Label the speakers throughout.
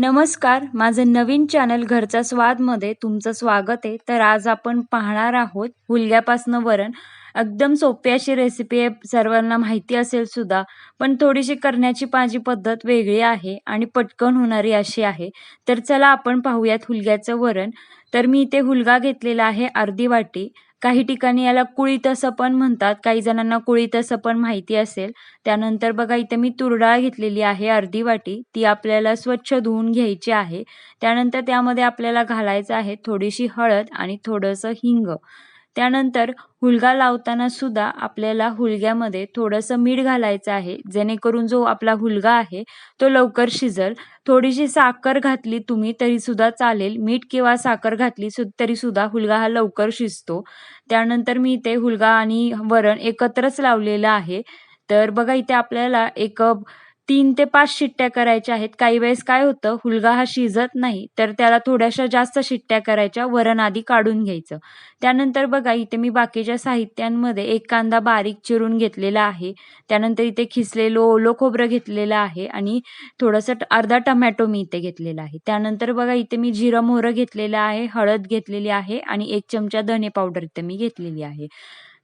Speaker 1: नमस्कार माझं नवीन चॅनल घरचा स्वादमध्ये तुमचं स्वागत आहे. तर आज आपण पाहणार आहोत हुलग्यापासनं वरण. एकदम सोपी अशी रेसिपी आहे सर्वांना माहिती असेल सुद्धा पण थोडीशी करण्याची माझी पद्धत वेगळी आहे आणि पटकन होणारी अशी आहे. तर चला आपण पाहूयात हुलग्याचं वरण. तर मी इथे हुलगा घेतलेला आहे अर्धी वाटी. काही ठिकाणी याला कुळीत असं पण म्हणतात. काही जणांना कुळीत असं पण माहिती असेल. त्यानंतर बघा इथे मी तुरडाळ घेतलेली आहे अर्धी वाटी. ती आपल्याला स्वच्छ धुवून घ्यायची आहे. त्यानंतर त्यामध्ये आपल्याला घालायचं आहे थोडीशी हळद आणि थोडंसं हिंग. त्यानंतर हुलगा लावताना सुद्धा आपल्याला हुलग्यामध्ये थोडंसं मीठ घालायचं आहे. जेणेकरून जो आपला हुलगा आहे तो लवकर शिजल. थोडीशी साखर घातली तुम्ही तरी सुद्धा चालेल. मीठ किंवा साखर घातली तरी सुद्धा हुलगा हा लवकर शिजतो. त्यानंतर मी इथे हुलगा आणि वरण एकत्रच लावलेलं आहे. तर बघा इथे आपल्याला एक तीन ते पाच शिट्ट्या करायच्या आहेत. काही वेळेस काय होतं हुलगा हा शिजत नाही तर त्याला थोड्याशा जास्त शिट्ट्या करायच्या वरण आधी काढून घ्यायचं. त्यानंतर बघा इथे मी बाकीच्या साहित्यांमध्ये एक कांदा बारीक चिरून घेतलेला आहे. त्यानंतर इथे खिसलेलं ओलं खोबरं घेतलेलं आहे आणि थोडंसं अर्धा टमॅटो मी इथे घेतलेला आहे. त्यानंतर बघा इथे मी जिरं मोहरं घेतलेलं आहे हळद घेतलेली आहे आणि एक चमचा धने पावडर इथे मी घेतलेली आहे.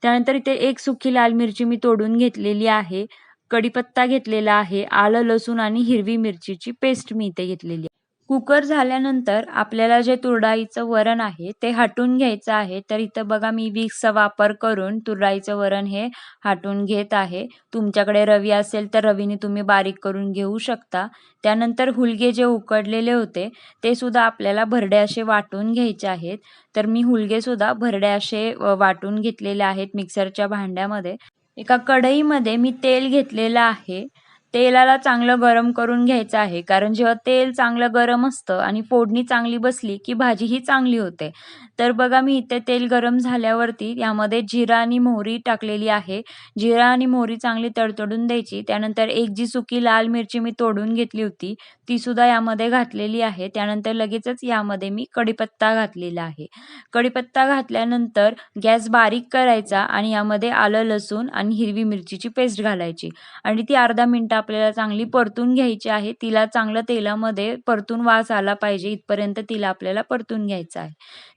Speaker 1: त्यानंतर इथे एक सुकी लाल मिरची मी तोडून घेतलेली आहे. कढीपत्ता घेतलेला आहे आलं लसूण आणि हिरवी मिरचीची पेस्ट मी इथे घेतलेली आहे. कुकर झाल्यानंतर आपल्याला जे तुरडाईचं वरण आहे ते हटून घ्यायचं आहे. तर इथं बघा मी विक्सचा वापर करून तुरडाईचं वरण हे हटून घेत आहे. तुमच्याकडे रवी असेल तर रवीने तुम्ही बारीक करून घेऊ शकता. त्यानंतर हुलगे जे उकडलेले होते ते सुद्धा आपल्याला भरडे असे वाटून घ्यायचे आहेत. तर मी हुलगे सुद्धा भरडे असे वाटून घेतलेले आहेत मिक्सरच्या भांड्यामध्ये. एका कढईमध्ये मी तेल घेतलेलं आहे. तेलाला चांगलं गरम करून घ्यायचं आहे. कारण जेव्हा तेल चांगलं गरम असतं आणि फोडणी चांगली बसली की भाजी ही चांगली होते. तर बघा मी इथे तेल गरम झाल्यावरती यामध्ये जिरा आणि मोहरी टाकलेली आहे. जिरा आणि मोहरी चांगली तडतडून द्यायची. त्यानंतर एक जी सुकी लाल मिरची मी तोडून घेतली होती ती सुद्धा यामध्ये घातलेली आहे. त्यानंतर लगेचच यामध्ये मी कढीपत्ता घातलेला आहे. कढीपत्ता घातल्यानंतर गॅस बारीक करायचा आणि यामध्ये आलं लसूण आणि हिरवी मिरचीची पेस्ट घालायची. आणि ती अर्धा मिनटा आपल्याला चांगली परतून घ्यायची आहे तिला चांगलं तेलामध्ये परतून वास आला पाहिजे इथपर्यंत तिला आपल्याला परतून घ्यायचं आहे.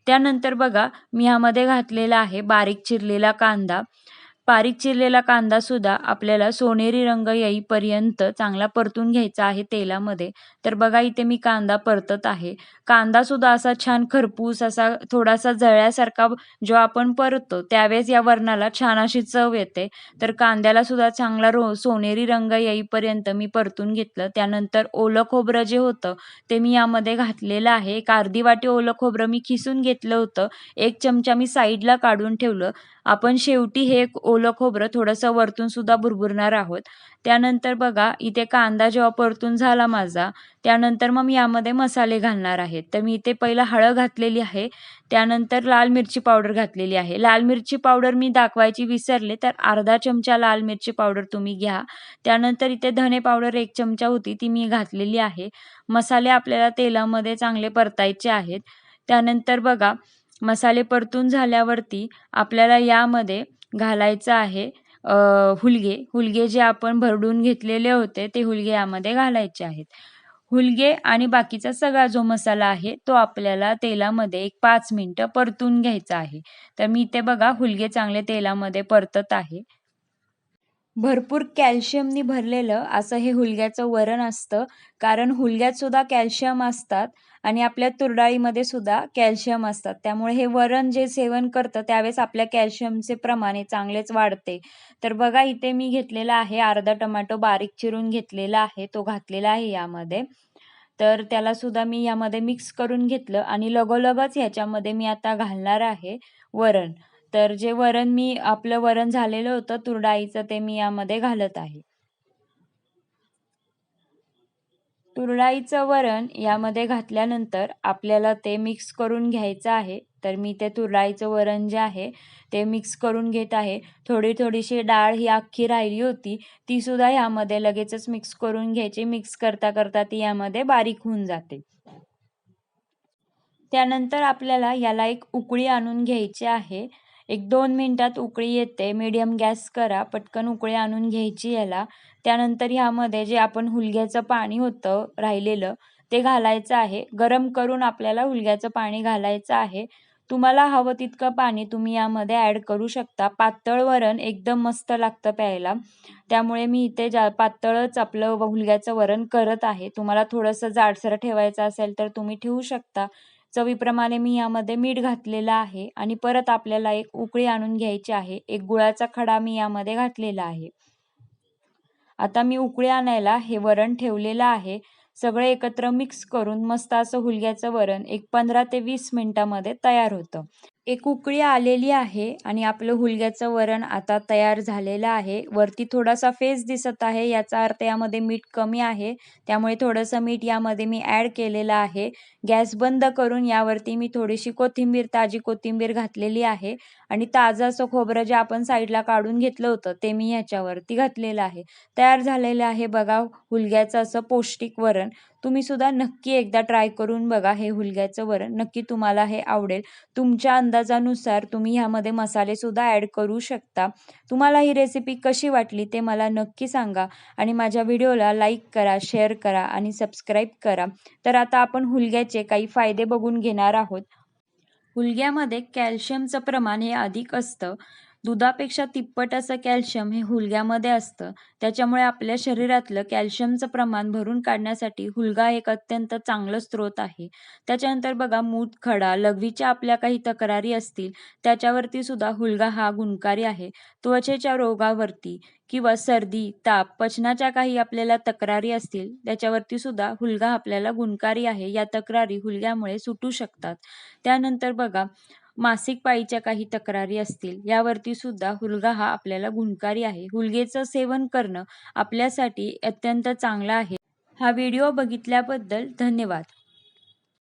Speaker 1: त्यानंतर बघा मी ह्यामध्ये घातलेला आहे बारीक चिरलेला कांदा. बारीक चिरलेला कांदा सुद्धा आपल्याला सोनेरी रंग येईपर्यंत चांगला परतून घ्यायचा आहे तेलामध्ये. तर बघा इथे मी कांदा परतत आहे. कांदा सुद्धा असा छान खरपूस असा थोडासा जळ्यासारखा जो आपण परततो त्यावेळेस या वरणाला छान अशी चव येते. तर कांद्याला सुद्धा चांगला रो सोनेरी रंग येईपर्यंत मी परतून घेतलं. त्यानंतर ओलं खोबरं जे होतं ते मी यामध्ये घातलेलं आहे. एक अर्धी वाटी ओलं खोबरं मी खिसून घेतलं होतं. एक चमचा मी साईडला काढून ठेवलं. आपण शेवटी हे ओलं खोबरं थोडंसं वरतून सुद्धा भुरभुरणार आहोत. त्यानंतर बघा इथे कांदा जेव्हा परतून झाला माझा त्यानंतर मग मी यामध्ये मसाले घालणार आहे. तर मी इथे पहिला हळद घातलेली आहे त्यानंतर लाल मिरची पावडर घातलेली आहे. लाल मिरची पावडर मी दाखवायची विसरले तर अर्धा चमचा लाल मिरची पावडर तुम्ही घ्या. त्यानंतर इथे धने पावडर एक चमचा होती ती मी घातलेली आहे. मसाले आपल्याला तेलामध्ये चांगले परतायचे आहेत. त्यानंतर बघा मसाले परतून झाल्यावरती आपल्याला यामध्ये घालायचं आहे. हुलगे. हुलगे जे आपण भरडून घेतलेले होते ते हुलगे यामध्ये घालायचे आहेत. हुलगे आणि बाकीचा सगळा जो मसाला आहे तो आपल्याला तेलामध्ये एक पाच मिनटं परतून घ्यायचा आहे. तर मी इथे बघा हुलगे चांगले तेलामध्ये परतत आहे. भरपूर कॅल्शियमनी भरलेलं असं हे हुलग्याचं वरण असतं. कारण हुलग्यात सुद्धा कॅल्शियम असतात आणि आपल्या तुरडाळीमध्ये सुद्धा कॅल्शियम असतात. त्यामुळे हे वरण जे सेवन करतं त्यावेळेस आपल्या कॅल्शियमचे प्रमाण हे चांगलेच वाढते. तर बघा इथे मी घेतलेला आहे अर्धा टोमॅटो बारीक चिरून घेतलेला आहे. तो घातलेला आहे यामध्ये. तर त्याला सुद्धा मी यामध्ये मिक्स करून घेतलं आणि लगोलगच ह्याच्यामध्ये मी आता घालणार आहे वरण. तर जे वरण मी आपलं वरण झालेलं होतं तुरडाईचं ते मी यामध्ये घालत आहे. तुरडाईचं वरण यामध्ये घातल्यानंतर आपल्याला ते मिक्स करून घ्यायचं आहे. तर मी ते तुरडाईचं वरण जे आहे ते मिक्स करून घेत आहे. थोडी थोडीशी डाळ ही अख्खी राहिली होती ती सुद्धा यामध्ये लगेचच मिक्स करून घ्यायची. मिक्स करता करता ती यामध्ये बारीक होऊन जाते. त्यानंतर आपल्याला याला एक उकळी आणून घ्यायची आहे. एक दोन मिनटात उकळी येते. मीडियम गॅस करा. पटकन उकळी आणून घ्यायची याला. त्यानंतर ह्यामध्ये जे आपण हुलग्याचं पाणी होतं राहिलेलं ते घालायचं आहे. गरम करून आपल्याला हुलग्याचं पाणी घालायचं आहे. तुम्हाला हवं तितकं पाणी तुम्ही यामध्ये ॲड करू शकता. पातळ वरण एकदम मस्त लागतं प्यायला. त्यामुळे मी इथे जा पातळच आपलं हुलग्याचं वरण करत आहे. तुम्हाला थोडंसं जाडसर ठेवायचं असेल तर तुम्ही ठेवू शकता. चवीप्रमाणे मी यामध्ये मीठ घातलेलं आहे आणि परत आपल्याला एक उकळी आणून घ्यायची आहे. एक गुळाचा खडा मी यामध्ये घातलेला आहे. आता मी उकळी आणायला हे वरण ठेवलेलं आहे. सगळं एकत्र मिक्स करून मस्त असं हुलग्याचं वरण एक पंधरा ते वीस मिनिटामध्ये तयार होतं. एक उकळी आलेली आहे आणि आपलं हुलग्याचं वरण आता तयार झालेलं आहे. वरती थोडासा फेस दिसत आहे याचा अर्थ यामध्ये मीठ कमी आहे. त्यामुळे थोडंसं मीठ यामध्ये मी ॲड केलेलं आहे. गॅस बंद करून यावरती मी थोडीशी कोथिंबीर ताजी कोथिंबीर घातलेली आहे आणि ताजं असं खोबरं जे आपण साईडला काढून घेतलं होतं ते मी ह्याच्यावरती घातलेलं आहे. तयार झालेलं आहे बघा हुलग्याचं असं पौष्टिक वरण. तुम्ही सुद्धा नक्की एकदा ट्राय करून बघा हे हुलग्याचं वरण. नक्की तुम्हाला हे आवडेल. तुमच्या अंदाजानुसार तुम्ही ह्यामध्ये मसाले सुद्धा ॲड करू शकता. तुम्हाला ही रेसिपी कशी वाटली ते मला नक्की सांगा आणि माझ्या व्हिडिओला लाईक करा शेअर करा आणि सबस्क्राईब करा. तर आता आपण हुलग्याचे काही फायदे बघून घेणार आहोत. हुलग्यामध्ये कॅल्शियमचं प्रमाण हे अधिक असतं. दुधापेक्षा तिप्पट असं कॅल्शियम हे हुलग्यामध्ये असतं. त्याच्यामुळे आपल्या शरीरातलं कॅल्शियमचं प्रमाण भरून काढण्यासाठी हुलगा एक अत्यंत चांगलं स्रोत आहे. त्याच्यानंतर बघा मूतखडा लघवीच्या आपल्या काही तक्रारी असतील त्याच्यावरती सुद्धा हुलगा हा गुणकारी आहे. त्वचेच्या रोगावरती किंवा सर्दी ताप पचनाच्या काही आपल्याला तक्रारी असतील त्याच्यावरती सुद्धा हुलगा आपल्याला गुणकारी आहे. या तक्रारी हुलग्यामुळे सुटू शकतात. त्यानंतर बघा मासिक पाळीच्या काही तक्रारी असतील यावरती सुद्धा हुलगा हा आपल्याला गुणकारी आहे. हुलगेचं सेवन करणं आपल्यासाठी अत्यंत चांगलं आहे. हा व्हिडिओ बघितल्याबद्दल धन्यवाद.